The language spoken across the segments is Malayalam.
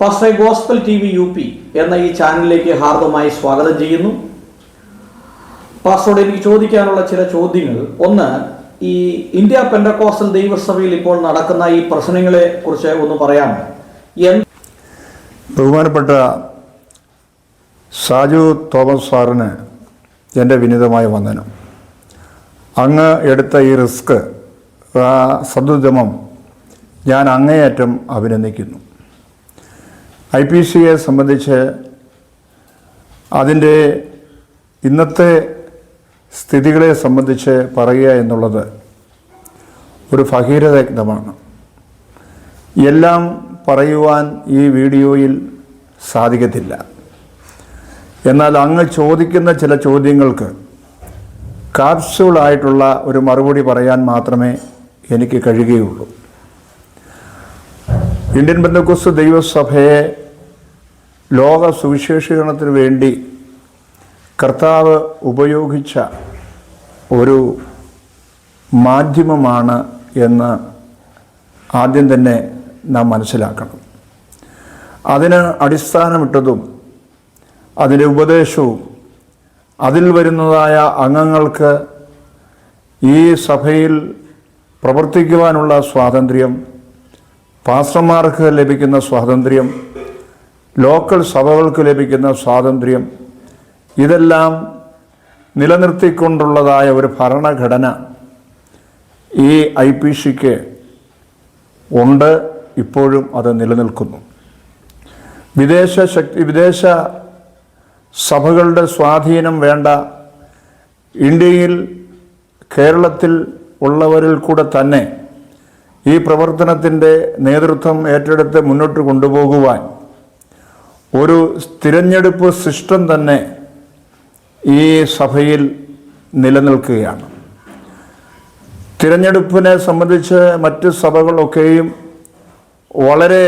Pastor gospel T V U P എന്ന ഈ ചാനലിലേക്ക് ഹാർദമായി സ്വാഗതം ചെയ്യുന്നു. പാസ്റ്ററോട് എനിക്ക് ചോദിക്കാനുള്ള ചില ചോദ്യങ്ങൾ. ഒന്ന് ഈ ഇന്ത്യ പെൻഡക്കോസ്റ്റൽ ദൈവസഭയിൽ ഇപ്പോൾ നടക്കുന്ന ഈ പ്രശ്നങ്ങളെ കുറിച്ച് ഒന്ന് പറയാമോ? ബഹുമാനപ്പെട്ട സാജു തോമസ് സാറിന് എന്റെ വിനീതമായ വന്ദനം. അങ്ങ് എടുത്ത ഈ റിസ്ക് സദുദ്യമം ഞാൻ അങ്ങേയറ്റം അഭിനന്ദിക്കുന്നു. ഐ പി സിയെ സംബന്ധിച്ച് അതിന്റെ ഇന്നത്തെ സ്ഥിതികളെ സംബന്ധിച്ച് പറയുക എന്നുള്ളത് ഒരു ഭഗീരഥയജ്ഞമാണ് എല്ലാം പറയുവാൻ ഈ വീഡിയോയിൽ സാധിക്കത്തില്ല. എന്നാൽ അങ്ങ് ചോദിക്കുന്ന ചില ചോദ്യങ്ങൾക്ക് കാപ്സ്യൂളായിട്ടുള്ള ഒരു മറുപടി പറയാൻ മാത്രമേ എനിക്ക് കഴിയുകയുള്ളൂ. ഇന്ത്യൻ ബന്ധുക്കുസ് ദൈവസഭയെ ലോക സുവിശേഷീകരണത്തിന് വേണ്ടി കർത്താവ് ഉപയോഗിച്ച ഒരു മാധ്യമമാണ് എന്ന് ആദ്യം തന്നെ നാം മനസ്സിലാക്കണം. അതിന് അടിസ്ഥാനമിട്ടതും അതിന്റെ ഉപദേശവും അതിൽ വരുന്നതായ അംഗങ്ങൾക്ക് ഈ സഭയിൽ പ്രവർത്തിക്കുവാനുള്ള സ്വാതന്ത്ര്യം പാസ്റ്റർമാർക്ക് ലഭിക്കുന്ന സ്വാതന്ത്ര്യം ലോക്കൽ സഭകൾക്ക് ലഭിക്കുന്ന സ്വാതന്ത്ര്യം ഇതെല്ലാം നിലനിർത്തിക്കൊണ്ടുള്ളതായ ഒരു ഭരണഘടന ഈ ഐ പി സിക്ക് ഉണ്ട്. ഇപ്പോഴും അത് നിലനിൽക്കുന്നു. വിദേശ ശക്തി വിദേശ സഭകളുടെ സ്വാധീനം വേണ്ട ഇന്ത്യയിൽ കേരളത്തിൽ ഉള്ളവരിൽ കൂടെ തന്നെ ഈ പ്രവർത്തനത്തിന്റെ നേതൃത്വം ഏറ്റെടുത്ത് മുന്നോട്ട് കൊണ്ടുപോകുവാൻ ഒരു തിരഞ്ഞെടുപ്പ് സിസ്റ്റം തന്നെ ഈ സഭയിൽ നിലനിൽക്കുകയാണ്. തിരഞ്ഞെടുപ്പിനെ സംബന്ധിച്ച് മറ്റ് സഭകളൊക്കെയും വളരെ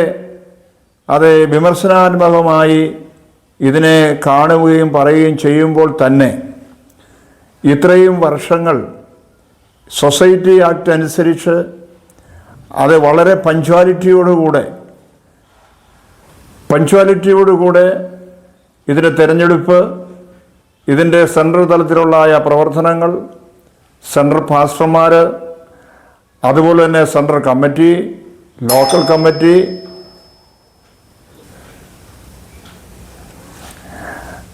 അത് വിമർശനാത്മകമായി ഇതിനെ കാണുകയും പറയുകയും ചെയ്യുമ്പോൾ തന്നെ ഇത്രയും വർഷങ്ങൾ സൊസൈറ്റി ആക്ട് അനുസരിച്ച് അത് വളരെ പഞ്ച്വാലിറ്റിയോടുകൂടെ പഞ്ച്വാലിറ്റിയോടുകൂടെ ഇതിന്റെ തിരഞ്ഞെടുപ്പ് ഇതിന്റെ സെൻട്രൽ തലത്തിലുള്ള പ്രവർത്തനങ്ങൾ സെൻട്രൽ പാസ്റ്റർമാർ അതുപോലെ തന്നെ central committee local committee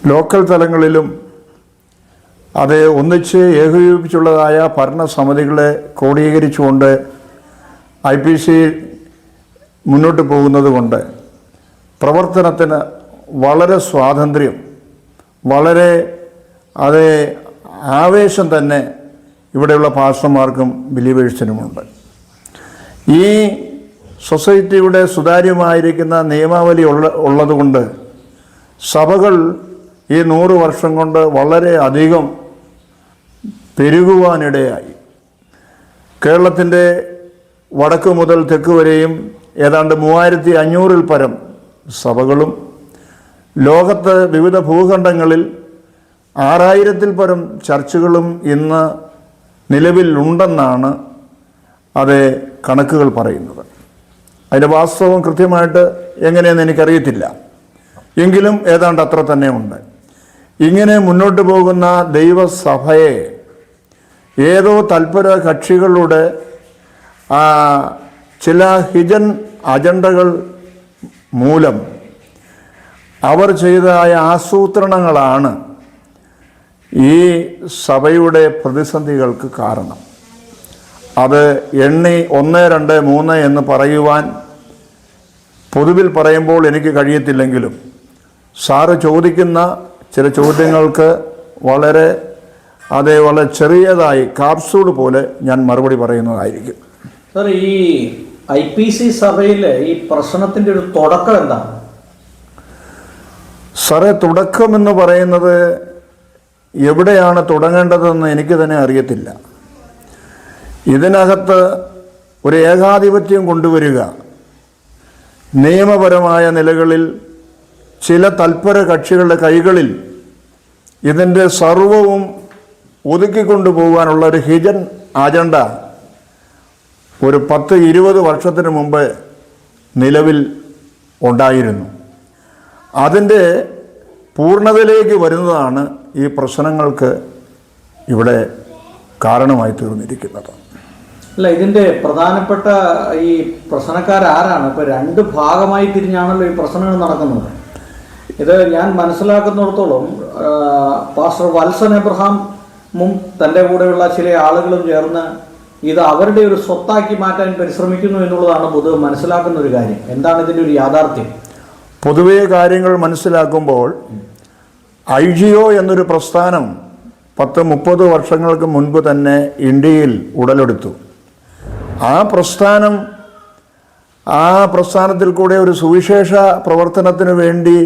local തലങ്ങളിലും അത് ഒന്നിച്ച് ഏകോപിപ്പിച്ചുള്ളതായ ഭരണസമിതികളെ ക്രോഡീകരിച്ചുകൊണ്ട് ഐ പി സി മുന്നോട്ട് പോകുന്നത് കൊണ്ട് പ്രവർത്തനത്തിന് വളരെ സ്വാതന്ത്ര്യം വളരെ അതേ ആവേശം തന്നെ ഇവിടെയുള്ള പാസ്റ്റർമാർക്കും ബിലീവേഴ്സിനുമുണ്ട്. ഈ സൊസൈറ്റിയുടെ സുതാര്യമായിരിക്കുന്ന നിയമാവലി ഉള്ള ഉള്ളതുകൊണ്ട് സഭകൾ ഈ നൂറ് വർഷം കൊണ്ട് വളരെ അധികം പെരുകുവാനിടയായി. കേരളത്തിന്റെ വടക്ക് മുതൽ തെക്ക് വരെയും ഏതാണ്ട് മൂവായിരത്തി അഞ്ഞൂറിൽ പരം സഭകളും ലോകത്ത് വിവിധ ഭൂഖണ്ഡങ്ങളിൽ ആറായിരത്തിൽ പരം ചർച്ചുകളും ഇന്ന് നിലവിലുണ്ടെന്നാണ് അത് കണക്കുകൾ പറയുന്നത്. അതിന്റെ വാസ്തവം കൃത്യമായിട്ട് എങ്ങനെയെന്ന് എനിക്കറിയത്തില്ല. എങ്കിലും ഏതാണ്ട് അത്ര തന്നെ ഉണ്ട് ഇങ്ങനെ മുന്നോട്ട് പോകുന്ന ദൈവസഭയെ ഏതോ തൽപര കക്ഷികളുടെ ചില ഹിജൻ അജണ്ടകൾ മൂലം അവർ ചെയ്തതായ ആസൂത്രണങ്ങളാണ് ഈ സഭയുടെ പ്രതിസന്ധികൾക്ക് കാരണം. അത് എണ്ണി ഒന്ന് രണ്ട് മൂന്ന് എന്ന് പറയുവാൻ പൊതുവിൽ പറയുമ്പോൾ എനിക്ക് കഴിയത്തില്ലെങ്കിലും സാറ് ചോദിക്കുന്ന ചില ചോദ്യങ്ങൾക്ക് വളരെ അതേ വളരെ ചെറിയതായി കാപ്സൂൾ പോലെ ഞാൻ മറുപടി പറയുന്നതായിരിക്കും. സാർ ഈ ഐ പി സി സഭയിലെ ഈ പ്രശ്നത്തിന്റെ ഒരു തുടക്കം എന്താണ്? സാറേ തുടക്കം എന്ന് പറയുന്നത് എവിടെയാണ് തുടങ്ങേണ്ടതെന്ന് എനിക്ക് തന്നെ അറിയത്തില്ല. ഇതിനകത്ത് ഒരു ഏകാധിപത്യം കൊണ്ടുവരിക നിയമപരമായ നിലകളിൽ ചില തൽപര കക്ഷികളുടെ കൈകളിൽ ഇതിന്റെ സർവവും ഒതുക്കിക്കൊണ്ടു പോകാനുള്ള ഒരു ഹിജൻ അജണ്ട ഒരു പത്ത് ഇരുപത് വർഷത്തിന് മുമ്പ് നിലവിൽ ഉണ്ടായിരുന്നു. അതിന്റെ പൂർണതയിലേക്ക് വരുന്നതാണ് ഈ പ്രശ്നങ്ങൾക്ക് ഇവിടെ കാരണമായി തീർന്നിരിക്കുന്നത്. അല്ല ഇതിന്റെ പ്രധാനപ്പെട്ട ഈ പ്രശ്നക്കാരാരാണ്? ഇപ്പോൾ രണ്ട് ഭാഗമായി തിരിഞ്ഞാണല്ലോ ഈ പ്രശ്നങ്ങൾ നടക്കുന്നത്. ഇത് ഞാൻ മനസ്സിലാക്കുന്നിടത്തോളം പാസ്റ്റർ വത്സൻ എബ്രഹാമും തന്റെ കൂടെയുള്ള ചില ആളുകളും ചേർന്ന് ഇത് അവരുടെ ഒരു സ്വത്താക്കി മാറ്റാൻ പരിശ്രമിക്കുന്നു എന്നുള്ളതാണ് പൊതുവെ മനസ്സിലാക്കുന്ന ഒരു കാര്യം. എന്താണ് ഇതിന്റെ ഒരു യാഥാർത്ഥ്യം? പൊതുവേ കാര്യങ്ങൾ മനസ്സിലാക്കുമ്പോൾ ഐ ജി ഒ എന്നൊരു പ്രസ്ഥാനം പത്ത് മുപ്പത് വർഷങ്ങൾക്ക് മുൻപ് തന്നെ ഇന്ത്യയിൽ ഉടലെടുത്തു. ആ പ്രസ്ഥാനം ആ പ്രസ്ഥാനത്തിൽ കൂടെ ഒരു സുവിശേഷ പ്രവർത്തനത്തിന് വേണ്ടി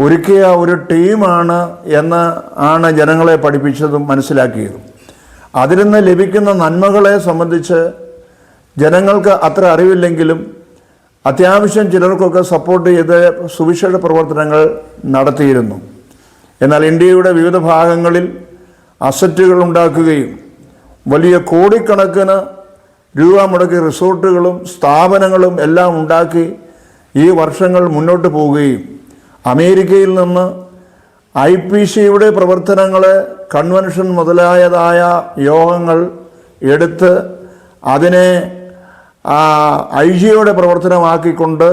ഒരുക്കിയ ഒരു ടീമാണ് എന്ന് ആണ് ജനങ്ങളെ പഠിപ്പിച്ചതും മനസ്സിലാക്കിയതും. അതിൽ നിന്ന് ലഭിക്കുന്ന നന്മകളെ സംബന്ധിച്ച് ജനങ്ങൾക്ക് അത്ര അറിവില്ലെങ്കിലും അത്യാവശ്യം ചിലർക്കൊക്കെ സപ്പോർട്ട് ചെയ്ത് സുവിശേഷ പ്രവർത്തനങ്ങൾ നടത്തിയിരുന്നു. എന്നാൽ ഇന്ത്യയുടെ വിവിധ ഭാഗങ്ങളിൽ അസറ്റുകൾ ഉണ്ടാക്കുകയും വലിയ കോടിക്കണക്കിന് രൂപ മുടക്കി റിസോർട്ടുകളും സ്ഥാപനങ്ങളും എല്ലാം ഉണ്ടാക്കി ഈ വർഷങ്ങൾ മുന്നോട്ട് പോവുകയും അമേരിക്കയിൽ നിന്ന് ഐ പി സിയുടെ പ്രവർത്തനങ്ങൾ കൺവെൻഷൻ മുതലായതായ യോഗങ്ങൾ എടുത്ത് അതിനെ ഐ ജിയുടെ പ്രവർത്തനമാക്കിക്കൊണ്ട്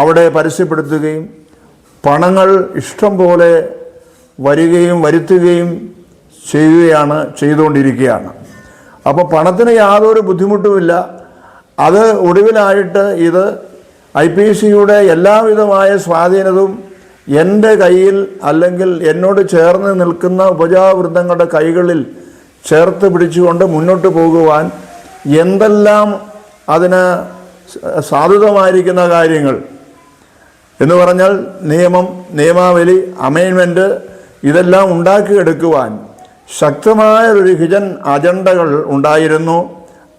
അവിടെ പരസ്യപ്പെടുത്തുകയും പണങ്ങൾ ഇഷ്ടം പോലെ വരികയും വരുത്തുകയും ചെയ്യുകയാണ് ചെയ്തുകൊണ്ടിരിക്കുകയാണ്. അപ്പോൾ പണത്തിന് യാതൊരു ബുദ്ധിമുട്ടുമില്ല. അത് ഒടുവിലായിട്ട് ഇത് ഐ പി സിയുടെ എല്ലാവിധമായ സ്വാധീനവും എന്റെ കയ്യിൽ അല്ലെങ്കിൽ എന്നോട് ചേർന്ന് നിൽക്കുന്ന ഉപജാവൃന്ദങ്ങളുടെ കൈകളിൽ ചേർത്ത് പിടിച്ചുകൊണ്ട് മുന്നോട്ട് പോകുവാൻ എന്തെല്ലാം അതിന് സാധുതമായിരിക്കുന്ന കാര്യങ്ങൾ എന്ന് പറഞ്ഞാൽ നിയമം നിയമാവലി അമൈൻമെന്റ് ഇതെല്ലാം ഉണ്ടാക്കിയെടുക്കുവാൻ ശക്തമായ ഒരു ഹിജൻ അജണ്ടകൾ ഉണ്ടായിരുന്നു.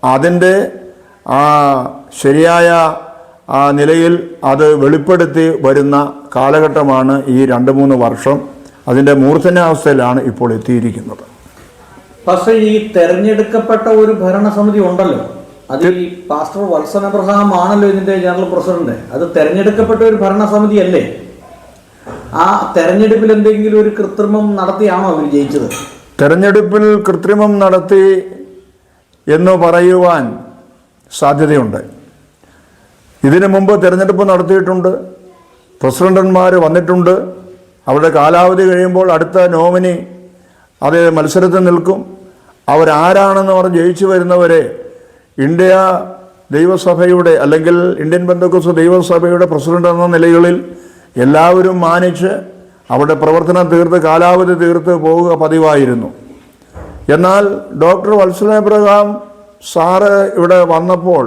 അതിന്റെ ആ ശരിയായ ആ നിലയിൽ അത് വെളിപ്പെടുത്തി വരുന്ന കാലഘട്ടമാണ് ഈ രണ്ട് മൂന്ന് വർഷം. അതിന്റെ മൂർധന്യാവസ്ഥയിലാണ് ഇപ്പോൾ എത്തിയിരിക്കുന്നത്. പക്ഷേ ഈ തെരഞ്ഞെടുക്കപ്പെട്ട ഒരു ഭരണസമിതി ഉണ്ടല്ലോ. അത് ഈ പാസ്റ്റർ വത്സൻ അബ്രഹാം ആണല്ലോ ഇതിന്റെ ജനറൽ പ്രസിഡന്റ്. അത് തെരഞ്ഞെടുക്കപ്പെട്ട ഒരു ഭരണസമിതി അല്ലേ ആ തെരഞ്ഞെടുപ്പിൽ എന്തെങ്കിലും ഒരു കൃത്രിമം നടത്തിയാണോ അവർ ജയിച്ചത്? തെരഞ്ഞെടുപ്പിൽ കൃത്രിമം നടത്തി എന്ന് പറയുവാൻ സാധ്യതയുണ്ട്. ഇതിനു മുമ്പ് തിരഞ്ഞെടുപ്പ് നടത്തിയിട്ടുണ്ട്. പ്രസിഡന്റന്മാർ വന്നിട്ടുണ്ട്. അവരുടെ കാലാവധി കഴിയുമ്പോൾ അടുത്ത നോമിനി അത് മത്സരത്തിൽ നിൽക്കും. അവരാരാണെന്ന് പറഞ്ഞ് ജയിച്ചു വരുന്നവരെ ഇന്ത്യ ദൈവസഭയുടെ അല്ലെങ്കിൽ ഇന്ത്യൻ ബന്ധുക്കസ് ദൈവസഭയുടെ പ്രസിഡന്റ് എന്ന നിലകളിൽ എല്ലാവരും മാനിച്ച് അവരുടെ പ്രവർത്തനം തീർത്ത് കാലാവധി തീർത്ത് പോവുക പതിവായിരുന്നു. എന്നാൽ ഡോക്ടർ വത്സലബ്രഹാം സാറ് ഇവിടെ വന്നപ്പോൾ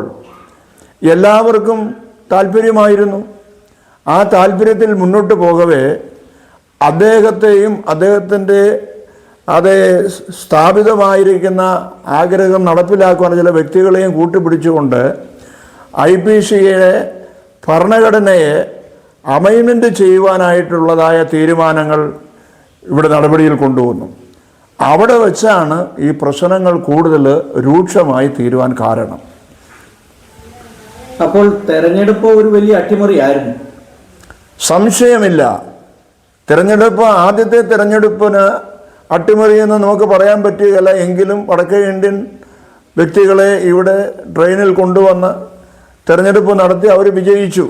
എല്ലാവർക്കും താല്പര്യമായിരുന്നു. ആ താല്പര്യത്തിൽ മുന്നോട്ട് പോകവേ അദ്ദേഹത്തെയും അദ്ദേഹത്തിന്റെ അത് സ്ഥാപിതമായിരിക്കുന്ന ആഗ്രഹം നടപ്പിലാക്കുവാൻ ചില വ്യക്തികളെയും കൂട്ടിപ്പിടിച്ചുകൊണ്ട് ഐ പി സിയുടെ ഭരണഘടനയെ അമൈൻമെന്റ് ചെയ്യുവാനായിട്ടുള്ളതായ തീരുമാനങ്ങൾ ഇവിടെ നടപടിയിൽ കൊണ്ടുവന്നു. അവിടെ വെച്ചാണ് ഈ പ്രശ്നങ്ങൾ കൂടുതൽ രൂക്ഷമായി തീരുവാൻ കാരണം. അപ്പോൾ തെരഞ്ഞെടുപ്പ് ഒരു വലിയ അട്ടിമറിയായിരുന്നു. സംശയമില്ല. തിരഞ്ഞെടുപ്പ് ആദ്യത്തെ തിരഞ്ഞെടുപ്പിന് അട്ടിമറിയെന്ന് നമുക്ക് പറയാൻ പറ്റുകയില്ല. എങ്കിലും വടക്കേ ഇന്ത്യൻ വ്യക്തികളെ ഇവിടെ ട്രെയിനിൽ കൊണ്ടുവന്ന് തിരഞ്ഞെടുപ്പ് നടത്തി അവർ വിജയിച്ചു.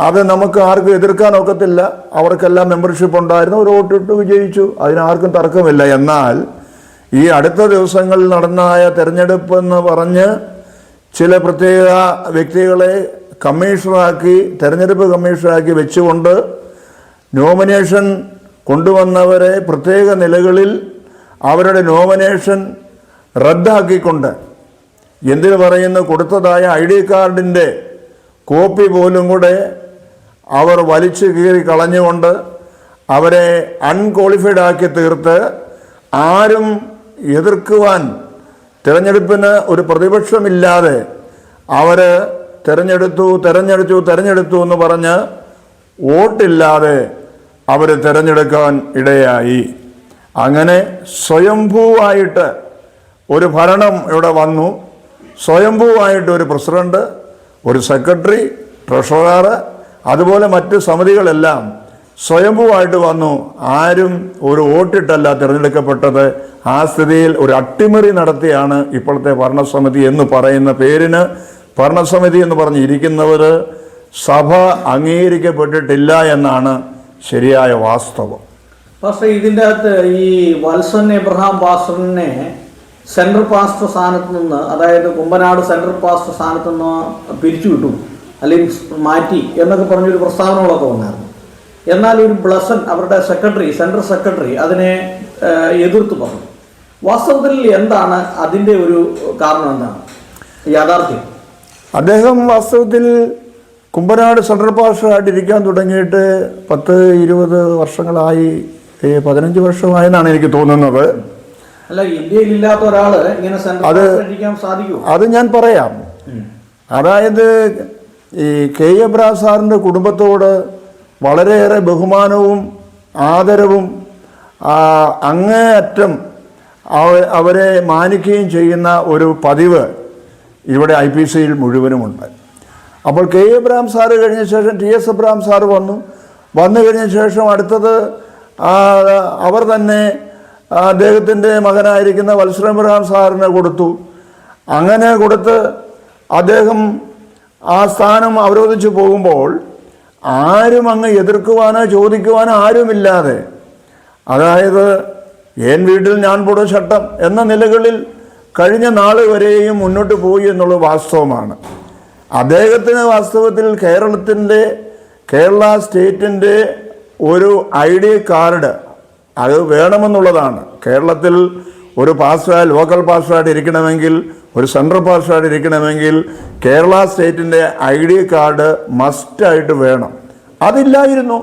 അത് നമുക്ക് ആർക്കും എതിർക്കാൻ ഒക്കത്തില്ല. അവർക്കെല്ലാം മെമ്പർഷിപ്പ് ഉണ്ടായിരുന്നു. ഒരു വോട്ടിട്ട് വിജയിച്ചു. അതിനാർക്കും തർക്കമില്ല. എന്നാൽ ഈ അടുത്ത ദിവസങ്ങളിൽ നടന്നായ തിരഞ്ഞെടുപ്പ് എന്ന് പറഞ്ഞ് ചില പ്രത്യേക വ്യക്തികളെ കമ്മീഷണറാക്കി തെരഞ്ഞെടുപ്പ് കമ്മീഷണറാക്കി വെച്ചുകൊണ്ട് നോമിനേഷൻ കൊണ്ടുവന്നവരെ പ്രത്യേക നിലകളിൽ അവരുടെ നോമിനേഷൻ റദ്ദാക്കിക്കൊണ്ട് എന്തിനു പറയുന്നു? കൊടുത്തതായ ഐ ഡി കാർഡിന്റെ കോപ്പി പോലും കൂടെ അവർ വലിച്ചു കീറി കളഞ്ഞുകൊണ്ട് അവരെ അൺക്വാളിഫൈഡ് ആക്കി തീർത്ത് ആരും എതിർക്കുവാൻ തിരഞ്ഞെടുപ്പിന് ഒരു പ്രതിപക്ഷമില്ലാതെ അവർ തിരഞ്ഞെടുത്തു തിരഞ്ഞെടുത്തു തിരഞ്ഞെടുത്തു എന്ന് പറഞ്ഞ് വോട്ടില്ലാതെ അവർ തിരഞ്ഞെടുക്കാൻ ഇടയായി. അങ്ങനെ സ്വയംഭൂവായിട്ട് ഒരു ഭരണം ഇവിടെ വന്നു. സ്വയംഭൂവായിട്ട് ഒരു പ്രസിഡന്റ് ഒരു സെക്രട്ടറി ട്രഷറർ അതുപോലെ മറ്റ് സമിതികളെല്ലാം സ്വയംഭൂവായിട്ട് വന്നു. ആരും ഒരു വോട്ടിട്ടല്ല തിരഞ്ഞെടുക്കപ്പെട്ടത്. ആ സ്ഥിതിയിൽ ഒരു അട്ടിമറി നടത്തിയാണ് ഇപ്പോഴത്തെ ഭരണസമിതി എന്ന് പറയുന്ന പേരിന് ഭരണസമിതി എന്ന് പറഞ്ഞിരിക്കുന്നവർ സഭ അംഗീകരിക്കപ്പെട്ടിട്ടില്ല എന്നാണ് ശരിയായ വാസ്തവം. പക്ഷേ ഇതിന്റെ അകത്ത് ഈ വത്സൻ എബ്രഹാം പാസ്റ്ററിനെ സെൻട്രൽ പാസ്റ്റർ സ്ഥാനത്ത് നിന്ന് അതായത് കുമ്പനാട് സെൻട്രൽ പാസ്റ്റർ സ്ഥാനത്ത് നിന്ന് പിരിച്ചുവിട്ടു അല്ലെങ്കിൽ മാറ്റി എന്നൊക്കെ പറഞ്ഞൊരു പ്രസ്താവനകളൊക്കെ വന്നായിരുന്നു. എന്നാൽ ഒരു ബ്ലസൻ അവരുടെ സെക്രട്ടറി സെൻട്രൽ സെക്രട്ടറി അതിനെ എതിർത്തു പറഞ്ഞു. വാസ്തവത്തിൽ എന്താണ് അതിന്റെ ഒരു കാരണം എന്താണ്? യാഥാർത്ഥ്യം. അദ്ദേഹം വാസ്തവത്തിൽ കുമ്പനാട് സെൻട്രൽ പാസ്റ്ററായിട്ട് ഇരിക്കാൻ തുടങ്ങിയിട്ട് പത്ത് ഇരുപത് വർഷങ്ങളായി പതിനഞ്ച് വർഷമായെന്നാണ് എനിക്ക് തോന്നുന്നത്. അല്ല ഇന്ത്യയിൽ ഇല്ലാത്ത ഒരാൾ ഇങ്ങനെ സെൻട്രൽ സാധിക്കും അത് ഞാൻ പറയാം. അതായത് ഈ കെ എബ്രാ സാറിന്റെ കുടുംബത്തോട് വളരെയേറെ ബഹുമാനവും ആദരവും അങ്ങേയറ്റം അവരെ മാനിക്കുകയും ചെയ്യുന്ന ഒരു പതിവ് ഇവിടെ ഐ പി സിയിൽ മുഴുവനുമുണ്ട്. അപ്പോൾ കെ എബ്രാം സാറ് കഴിഞ്ഞ ശേഷം ടി എസ് എബ്രാം സാറ് വന്നു. വന്നു കഴിഞ്ഞ ശേഷം അടുത്തത് അവർ തന്നെ അദ്ദേഹത്തിന്റെ മകനായിരിക്കുന്ന വത്സരം എബ്രഹാം സാറിന് കൊടുത്തു. അങ്ങനെ കൊടുത്ത് അദ്ദേഹം ആ സ്ഥാനം അവരോധിച്ച് പോകുമ്പോൾ ആരും അങ്ങ് എതിർക്കുവാനോ ചോദിക്കുവാനോ ആരുമില്ലാതെ. അതായത് ഏൻ വീട്ടിൽ ഞാൻ പൊടു ചട്ടം എന്ന നിലകളിൽ കഴിഞ്ഞ നാൾ വരെയും മുന്നോട്ട് പോയി എന്നുള്ളത് വാസ്തവമാണ്. അദ്ദേഹത്തിന് വാസ്തവത്തിൽ കേരളത്തിന്റെ കേരള സ്റ്റേറ്റിന്റെ ഒരു ഐ ഡി കാർഡ് അത് വേണമെന്നുള്ളതാണ്. കേരളത്തിൽ ഒരു പാസ്വേഡ് ലോക്കൽ പാസ്വേഡ് ഇരിക്കണമെങ്കിൽ ഒരു സെൻട്രൽ പാസ്വേഡ് ഇരിക്കണമെങ്കിൽ കേരള സ്റ്റേറ്റിന്റെ ഐ ഡി കാർഡ് മസ്റ്റായിട്ട് വേണം. അതില്ലായിരുന്നു.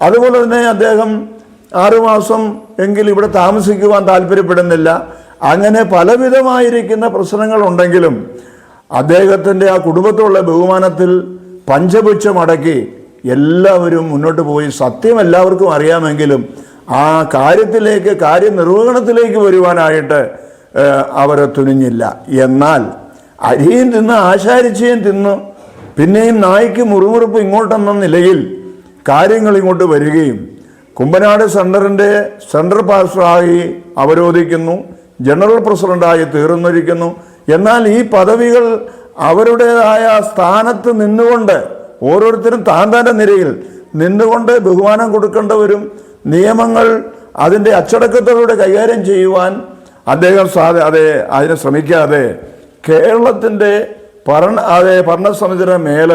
അതുപോലെ തന്നെ അദ്ദേഹം ആറുമാസം എങ്കിൽ ഇവിടെ താമസിക്കുവാൻ താല്പര്യപ്പെടുന്നില്ല. അങ്ങനെ പലവിധമായിരിക്കുന്ന പ്രശ്നങ്ങളുണ്ടെങ്കിലും അദ്ദേഹത്തിന്റെ ആ കുടുംബത്തോടുള്ള ബഹുമാനത്തിൽ പഞ്ചപുച്ഛമടക്കി എല്ലാവരും മുന്നോട്ട് പോയി. സത്യം എല്ലാവർക്കും അറിയാമെങ്കിലും ആ കാര്യത്തിലേക്ക് കാര്യനിർവഹണത്തിലേക്ക് വരുവാനായിട്ട് അവർ തുനിഞ്ഞില്ല. എന്നാൽ അരിയും തിന്ന് ആശാരിച്ചയും തിന്ന് പിന്നെയും നായ്ക്ക് മുറുമുറുപ്പ് ഇങ്ങോട്ടെന്ന നിലയിൽ കാര്യങ്ങൾ ഇങ്ങോട്ട് വരികയും കുമ്പനാട് സെന്ററിന്റെ സെൻട്രൽ പാസ്റ്ററായി അവരോധിക്കുന്നു ജനറൽ പ്രസിഡന്റായി തീർന്നിരിക്കുന്നു. എന്നാൽ ഈ പദവികൾ അവരുടേതായ സ്ഥാനത്ത് നിന്നുകൊണ്ട് ഓരോരുത്തരും താൻ തന്റെ നിരയിൽ നിന്നുകൊണ്ട് ബഹുമാനം കൊടുക്കേണ്ടവരും നിയമങ്ങൾ അതിന്റെ അച്ചടക്കത്തോടെ കൈകാര്യം ചെയ്യുവാൻ അദ്ദേഹം സാധ അതെ അതിനെ ശ്രമിക്കാതെ കേരളത്തിന്റെ ഭരണ അതെ ഭരണസമിതിയുടെ മേൽ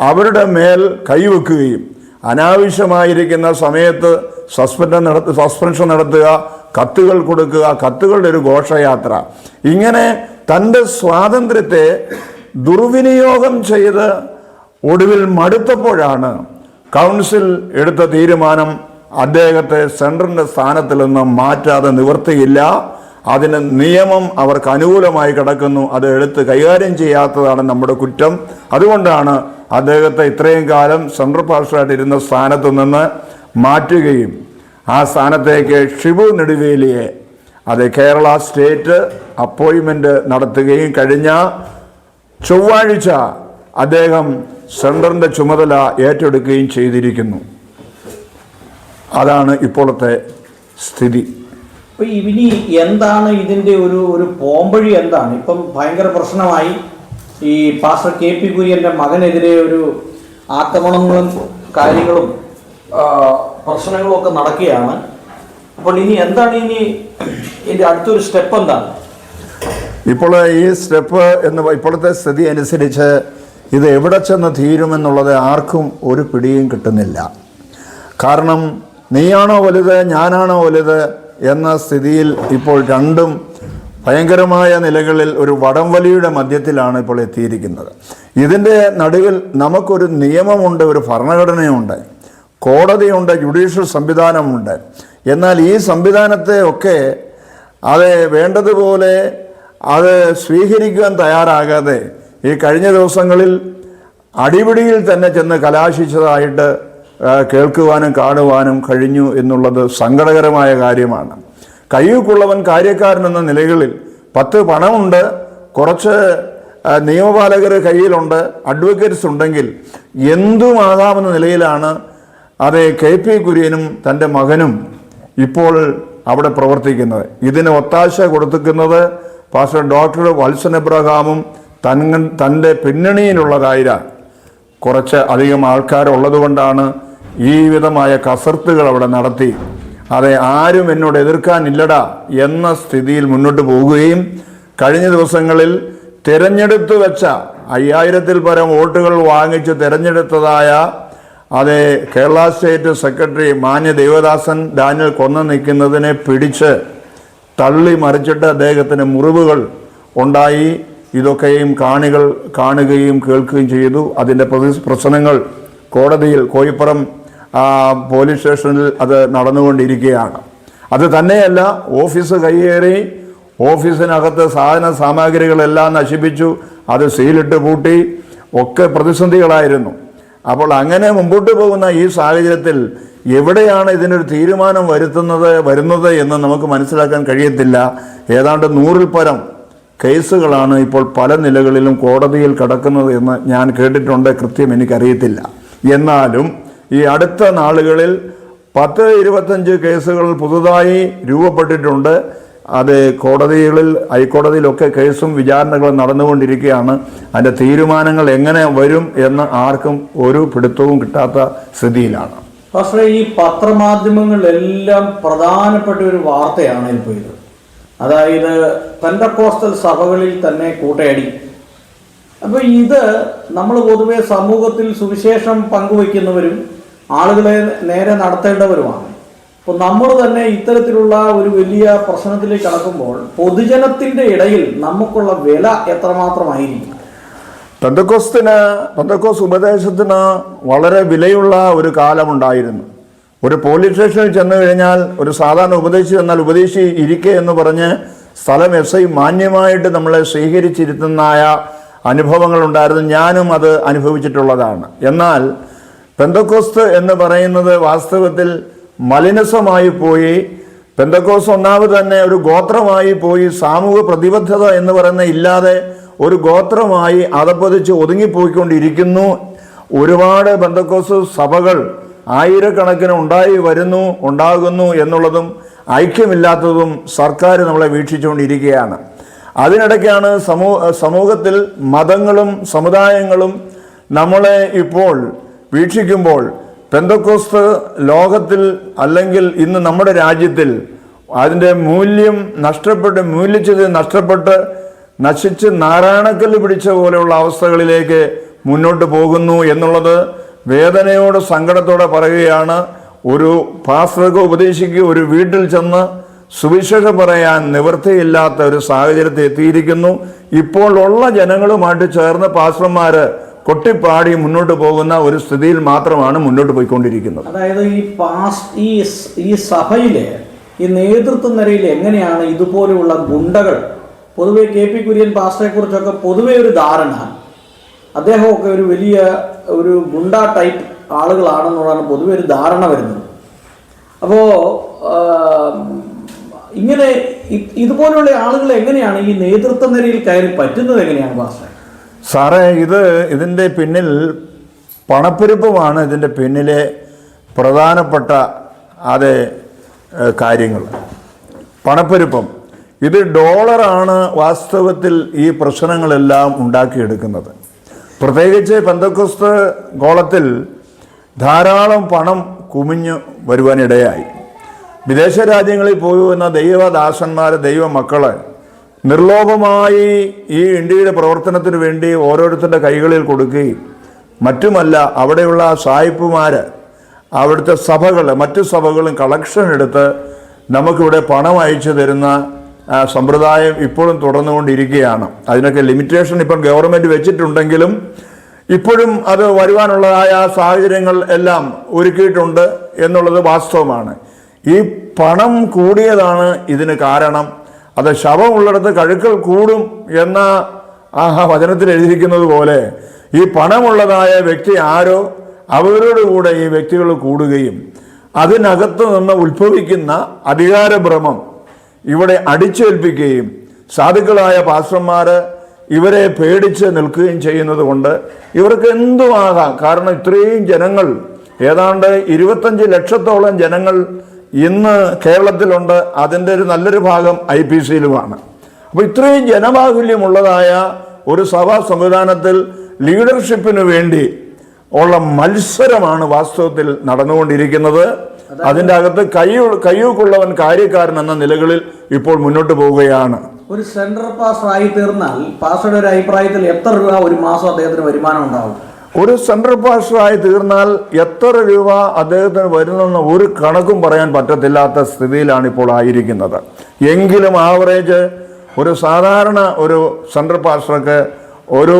അവരുടെ മേൽ കൈവെക്കുകയും അനാവശ്യമായിരിക്കുന്ന സമയത്ത് സസ്പെൻഡ് നടത്ത സസ്പെൻഷൻ നടത്തുക കത്തുകൾ കൊടുക്കുക കത്തുകളുടെ ഒരു ഘോഷയാത്ര. ഇങ്ങനെ തന്റെ സ്വാതന്ത്ര്യത്തെ ദുർവിനിയോഗം ചെയ്ത് ഒടുവിൽ മടുത്തപ്പോഴാണ് കൗൺസിൽ എടുത്ത തീരുമാനം അദ്ദേഹത്തെ സെൻട്രലിന്റെ സ്ഥാനത്തിൽ നിന്ന് മാറ്റാതെ നിവർത്തിയില്ല. അതിന് നിയമം അവർക്ക് അനുകൂലമായി കിടക്കുന്നു. അത് എടുത്ത് കൈകാര്യം ചെയ്യാത്തതാണ് നമ്മുടെ കുറ്റം. അതുകൊണ്ടാണ് അദ്ദേഹത്തെ ഇത്രയും കാലം സെൻട്രൽ പാസ്റ്ററായിട്ട് ഇരുന്ന സ്ഥാനത്ത് നിന്ന് മാറ്റുകയും ആ സ്ഥാനത്തേക്ക് ഷിബു നെടുവേലിയെ അത് കേരള സ്റ്റേറ്റ് അപ്പോയിൻമെന്റ് നടത്തുകയും കഴിഞ്ഞ ചൊവ്വാഴ്ച അദ്ദേഹം സെന്ററിന്റെ ചുമതല ഏറ്റെടുക്കുകയും ചെയ്തിരിക്കുന്നു. അതാണ് ഇപ്പോഴത്തെ സ്ഥിതി. ഇനി എന്താണ് ഇതിന്റെ ഒരു ഒരു പോംവഴി എന്താണ്? ഇപ്പം ഭയങ്കര പ്രശ്നമായി. ഈ പാസ്റ്റർ കെ പി കുര്യന്റെ മകനെതിരെ ഒരു ആക്രമണങ്ങളും കാര്യങ്ങളും പ്രശ്നങ്ങളും ഒക്കെ നടക്കുകയാണ്. അപ്പോൾ ഇനി എന്താണ് ഇനി ഇതിന്റെ അടുത്തൊരു സ്റ്റെപ്പ് എന്താണ്? ഇപ്പോൾ ഈ സ്റ്റെപ്പ് എന്ന് ഇപ്പോഴത്തെ സ്ഥിതി അനുസരിച്ച് ഇത് എവിടെ ചെന്ന് തീരുമെന്നുള്ളത് ആർക്കും ഒരു പിടിയും കിട്ടുന്നില്ല. കാരണം നീയാണോ വലുത് ഞാനാണോ വലുത് എന്ന സ്ഥിതിയിൽ ഇപ്പോൾ രണ്ടും ഭയങ്കരമായ നിലകളിൽ ഒരു വടംവലിയുടെ മധ്യത്തിലാണ് ഇപ്പോൾ എത്തിയിരിക്കുന്നത്. ഇതിന്റെ നടുവിൽ നമുക്കൊരു നിയമമുണ്ട് ഒരു ഭരണഘടനയുണ്ട് കോടതിയുണ്ട് ജുഡീഷ്യൽ സംവിധാനമുണ്ട്. എന്നാൽ ഈ സംവിധാനത്തെ ഒക്കെ അത് വേണ്ടതുപോലെ അത് സ്വീകരിക്കാൻ തയ്യാറാകാതെ ഈ കഴിഞ്ഞ ദിവസങ്ങളിൽ അടിപിടിയിൽ തന്നെ ചെന്ന് കലാശിച്ചതായിട്ട് കേൾക്കുവാനും കാണുവാനും കഴിഞ്ഞു എന്നുള്ളത് സങ്കടകരമായ കാര്യമാണ്. കയ്യൂക്കുള്ളവൻ കാര്യക്കാരൻ എന്ന നിലകളിൽ പത്ത് പണമുണ്ട് കുറച്ച് നിയമപാലകർ കയ്യിലുണ്ട് അഡ്വക്കേറ്റ്സ് ഉണ്ടെങ്കിൽ എന്തുമാകാമെന്ന നിലയിലാണ് അത് കെ പി കുര്യനും തന്റെ മകനും ഇപ്പോൾ അവിടെ പ്രവർത്തിക്കുന്നത്. ഇതിന് ഒത്താശ കൊടുത്തിരിക്കുന്നത് പാസ്റ്റർ ഡോക്ടർ വത്സൻ എബ്രഹാമും തൻ തന്റെ പിന്നണിയിലുള്ളതായ കുറച്ച് അധികം ആൾക്കാരുള്ളത് കൊണ്ടാണ് ഈ വിധമായ കസർത്തുകൾ അവിടെ നടത്തി അതെ ആരും എന്നോട് എതിർക്കാനില്ലടാ എന്ന സ്ഥിതിയിൽ മുന്നോട്ട് പോവുകയും കഴിഞ്ഞ ദിവസങ്ങളിൽ തിരഞ്ഞെടുത്തു വെച്ച അയ്യായിരത്തിൽ പരം വോട്ടുകൾ വാങ്ങിച്ച് തിരഞ്ഞെടുത്തതായ അതെ കേരള സ്റ്റേറ്റ് സെക്രട്ടറി മാന്യ ദേവദാസൻ ഡാനിയൽ കൊന്നു നിൽക്കുന്നതിനെ പിടിച്ച് തള്ളി മറിച്ചിട്ട് അദ്ദേഹത്തിന് മുറിവുകൾ ഉണ്ടായി. ഇതൊക്കെയും കാണികൾ കാണുകയും കേൾക്കുകയും ചെയ്തു. അതിന്റെ പ്രശ്നങ്ങൾ കോടതിയിൽ കോയിപ്പുറം ആ, പോലീസ് സ്റ്റേഷനിൽ അത് നടന്നുകൊണ്ടിരിക്കുകയാണ്. അത് തന്നെയല്ല ഓഫീസ് കയ്യേറി ഓഫീസിനകത്ത് സാധന സാമഗ്രികളെല്ലാം നശിപ്പിച്ചു അത് സീലിട്ട് പൂട്ടി ഒക്കെ പ്രതിസന്ധികളായിരുന്നു. അപ്പോൾ അങ്ങനെ മുമ്പോട്ട് പോകുന്ന ഈ സാഹചര്യത്തിൽ എവിടെയാണ് ഇതിനൊരു തീരുമാനം വരുത്തുന്നത് വരുന്നത് എന്ന് നമുക്ക് മനസ്സിലാക്കാൻ കഴിയത്തില്ല. ഏതാണ്ട് നൂറിൽ പരം കേസുകളാണ് ഇപ്പോൾ പല നിലകളിലും കോടതിയിൽ കിടക്കുന്നത് എന്ന് ഞാൻ കേട്ടിട്ടുണ്ട്. കൃത്യം എനിക്കറിയത്തില്ല. എന്നാലും ഈ അടുത്ത നാളുകളിൽ പത്ത് ഇരുപത്തഞ്ച് കേസുകൾ പുതുതായി രൂപപ്പെട്ടിട്ടുണ്ട്. അത് കോടതികളിൽ ഹൈക്കോടതിയിലൊക്കെ കേസും വിചാരണകളും നടന്നുകൊണ്ടിരിക്കുകയാണ്. അതിന്റെ തീരുമാനങ്ങൾ എങ്ങനെ വരും എന്ന് ആർക്കും ഒരു പിടുത്തവും കിട്ടാത്ത സ്ഥിതിയിലാണ്. പക്ഷേ ഈ പത്രമാധ്യമങ്ങളിലെല്ലാം പ്രധാനപ്പെട്ട ഒരു വാർത്തയാണ് ഇപ്പോൾ ഇത് അതായത് പെൻഡക്കോസ്റ്റൽ സഭകളിൽ തന്നെ കൂട്ടയടി. അപ്പോൾ ഇത് നമ്മൾ പൊതുവെ സമൂഹത്തിൽ സുവിശേഷം പങ്കുവയ്ക്കുന്നവരും ആളുകളെ നേരെ നടത്തേണ്ടവരുമാണ്. അപ്പോൾ നമ്മൾ തന്നെ ഇത്തരത്തിലുള്ള ഒരു വലിയ പ്രശ്നത്തിലേക്ക് കടക്കുമ്പോൾ പൊതുജനത്തിന്റെ ഇടയിൽ നമുക്കുള്ള വില എത്രമാത്രമായിരിക്കും? പെന്തക്കോസ്തിന് പെന്തക്കോസ് ഉപദേശത്തിന് വളരെ വിലയുള്ള ഒരു കാലമുണ്ടായിരുന്നു. ഒരു പോലീസ് സ്റ്റേഷനിൽ ചെന്ന് കഴിഞ്ഞാൽ ഒരു സാധാരണ ഉപദേശി എന്നാൽ ഉപദേശി ഇരിക്കെ എന്ന് പറഞ്ഞ് സ്ഥലം എസ് ഐ മാന്യമായിട്ട് നമ്മളെ സ്വീകരിച്ചിരുത്തുന്നതായ അനുഭവങ്ങളുണ്ടായിരുന്നു. ഞാനും അത് അനുഭവിച്ചിട്ടുള്ളതാണ്. എന്നാൽ പെന്തക്കോസ്ത് എന്ന് പറയുന്നത് വാസ്തവത്തിൽ മലിനസമായി പോയി. പെന്തക്കോസ് ഒന്നാമത് തന്നെ ഒരു ഗോത്രമായി പോയി. സാമൂഹ്യ പ്രതിബദ്ധത എന്ന് പറയുന്ന ഇല്ലാതെ ഒരു ഗോത്രമായി അതപ്പതിച്ച് ഒതുങ്ങിപ്പോയിക്കൊണ്ടിരിക്കുന്നു. ഒരുപാട് ബന്ധക്കോസ് സഭകൾ ആയിരക്കണക്കിന് ഉണ്ടായി വരുന്നു ഉണ്ടാകുന്നു എന്നുള്ളതും ഐക്യമില്ലാത്തതും സർക്കാർ നമ്മളെ വീക്ഷിച്ചുകൊണ്ടിരിക്കുകയാണ്. അതിനിടയ്ക്കാണ് സമൂഹ സമൂഹത്തിൽ മതങ്ങളും സമുദായങ്ങളും നമ്മളെ ഇപ്പോൾ വീക്ഷിക്കുമ്പോൾ പെന്തക്കോസ്ത് ലോകത്തിൽ അല്ലെങ്കിൽ ഇന്ന് നമ്മുടെ രാജ്യത്തിൽ അതിന്റെ മൂല്യം നഷ്ടപ്പെട്ട് മൂല്യച്ചത് നഷ്ടപ്പെട്ട് നശിച്ച് നാരായണക്കല്ല് പിടിച്ച പോലെയുള്ള അവസ്ഥകളിലേക്ക് മുന്നോട്ട് പോകുന്നു എന്നുള്ളത് വേദനയോട് സങ്കടത്തോടെ പറയുകയാണ്. ഒരു പാസ്റ്റർക്ക് ഉപദേശിക്കുക ഒരു വീട്ടിൽ ചെന്ന് സുവിശേഷം പറയാൻ നിവൃത്തിയില്ലാത്ത ഒരു സാഹചര്യത്തിൽ എത്തിയിരിക്കുന്നു. ഇപ്പോൾ ഉള്ള ജനങ്ങളുമായിട്ട് ചേർന്ന് പാസ്റ്റർമാര് കൊട്ടിപ്പാടി മുന്നോട്ട് പോകുന്ന ഒരു സ്ഥിതിയിൽ മാത്രമാണ് മുന്നോട്ട് പോയിക്കൊണ്ടിരിക്കുന്നത്. അതായത് ഈ പാസ് ഈ ഈ സഭയിലെ ഈ നേതൃത്വ നിരയിൽ എങ്ങനെയാണ് ഇതുപോലെയുള്ള ഗുണ്ടകൾ? പൊതുവെ കെ പി കുര്യൻ പാസ്റ്ററെ കുറിച്ചൊക്കെ പൊതുവെ ഒരു ധാരണ. അദ്ദേഹമൊക്കെ ഒരു വലിയ ഒരു ഗുണ്ട ടൈപ്പ് ആളുകളാണെന്നുള്ളതാണ് പൊതുവെ ഒരു ധാരണ വരുന്നത്. അപ്പോൾ ഇങ്ങനെ ഇതുപോലെയുള്ള ആളുകൾ എങ്ങനെയാണ് ഈ നേതൃത്വ നിരയിൽ കയറി പറ്റുന്നത് എങ്ങനെയാണ് പാസ്റ്ററെ സാറേ ഇത് ഇതിന്റെ പിന്നിൽ പണപ്പെരുപ്പമാണ് ഇതിന്റെ പിന്നിലെ പ്രധാനപ്പെട്ട അത് കാര്യങ്ങൾ. പണപ്പെരുപ്പം. ഇത് ഡോളറാണ് വാസ്തവത്തിൽ ഈ പ്രശ്നങ്ങളെല്ലാം ഉണ്ടാക്കിയെടുക്കുന്നത്. പ്രത്യേകിച്ച് പെന്തക്കുസ്ത് ഗോളത്തിൽ ധാരാളം പണം കുമിഞ്ഞു വരുവാനിടയായി. വിദേശ രാജ്യങ്ങളിൽ പോകുന്ന ദൈവദാസന്മാർ ദൈവമക്കൾ നിർലോഭമായി ഈ ഇന്ത്യയുടെ പ്രവർത്തനത്തിന് വേണ്ടി ഓരോരുത്തരുടെ കൈകളിൽ കൊടുക്കുകയും മറ്റുമല്ല അവിടെയുള്ള സായിപ്പുമാർ അവിടുത്തെ സഭകൾ മറ്റു സഭകളും കളക്ഷൻ എടുത്ത് നമുക്കിവിടെ പണം അയച്ചു തരുന്ന സമ്പ്രദായം ഇപ്പോഴും തുടർന്നുകൊണ്ടിരിക്കുകയാണ്. അതിനൊക്കെ ലിമിറ്റേഷൻ ഇപ്പം ഗവൺമെന്റ് വെച്ചിട്ടുണ്ടെങ്കിലും ഇപ്പോഴും അത് വരുവാനുള്ളതായ സാഹചര്യങ്ങൾ എല്ലാം ഒരുക്കിയിട്ടുണ്ട് എന്നുള്ളത് വാസ്തവമാണ്. ഈ പണം കൂടിയതാണ് ഇതിന് കാരണം. അത് ശവമുള്ളിടത്ത് കഴുക്കൽ കൂടും എന്ന ആ വചനത്തിൽ എഴുതിയിരിക്കുന്നത് പോലെ ഈ പണമുള്ളതായ വ്യക്തി ആരോ അവരോട് കൂടെ ഈ വ്യക്തികൾ കൂടുകയും അതിനകത്ത് നിന്ന് ഉത്ഭവിക്കുന്ന അധികാരഭ്രമം ഇവിടെ അടിച്ചേൽപ്പിക്കുകയും സാധുക്കളായ പാസ്റ്റർമാർ ഇവരെ പേടിച്ച് നിൽക്കുകയും ചെയ്യുന്നത് കൊണ്ട് ഇവർക്ക് എന്തുമാകാം? കാരണം ഇത്രയും ജനങ്ങൾ ഏതാണ്ട് ഇരുപത്തഞ്ച് ലക്ഷത്തോളം ജനങ്ങൾ ഇന്ന് കേരളത്തിലുണ്ട്. അതിന്റെ ഒരു നല്ലൊരു ഭാഗം ഐ പി സിയിലുമാണ്. അപ്പോൾ ഇത്രയും ജനബാഹുല്യമുള്ളതായ ഒരു സഭാ സംവിധാനത്തിൽ ലീഡർഷിപ്പിന് വേണ്ടി ഉള്ള മത്സരമാണ് വാസ്തവത്തിൽ നടന്നുകൊണ്ടിരിക്കുന്നത്. അതിന്റെ അകത്ത് കയ്യൂ കയ്യൂക്കുള്ളവൻ കാര്യക്കാരൻ എന്ന നിലകളിൽ ഇപ്പോൾ മുന്നോട്ട് പോവുകയാണ്. ഒരു സെൻട്രൽ പാസ്റ്റർ ആയി തീർന്നാൽ പാസ്റ്ററുടെ ഒരു അഭിപ്രായത്തിൽ എത്ര രൂപ ഒരു മാസം അദ്ദേഹത്തിന് വരുമാനം ഉണ്ടാവും? ഒരു സെൻട്രൽ പാസ്റ്ററായി തീർന്നാൽ എത്ര രൂപ അദ്ദേഹത്തിന് വരുന്നെന്ന് ഒരു കണക്കും പറയാൻ പറ്റത്തില്ലാത്ത സ്ഥിതിയിലാണ് ഇപ്പോൾ ആയിരിക്കുന്നത്. എങ്കിലും ആവറേജ് ഒരു സാധാരണ ഒരു സെൻട്രൽ പാസ്റ്റർക്ക് ഒരു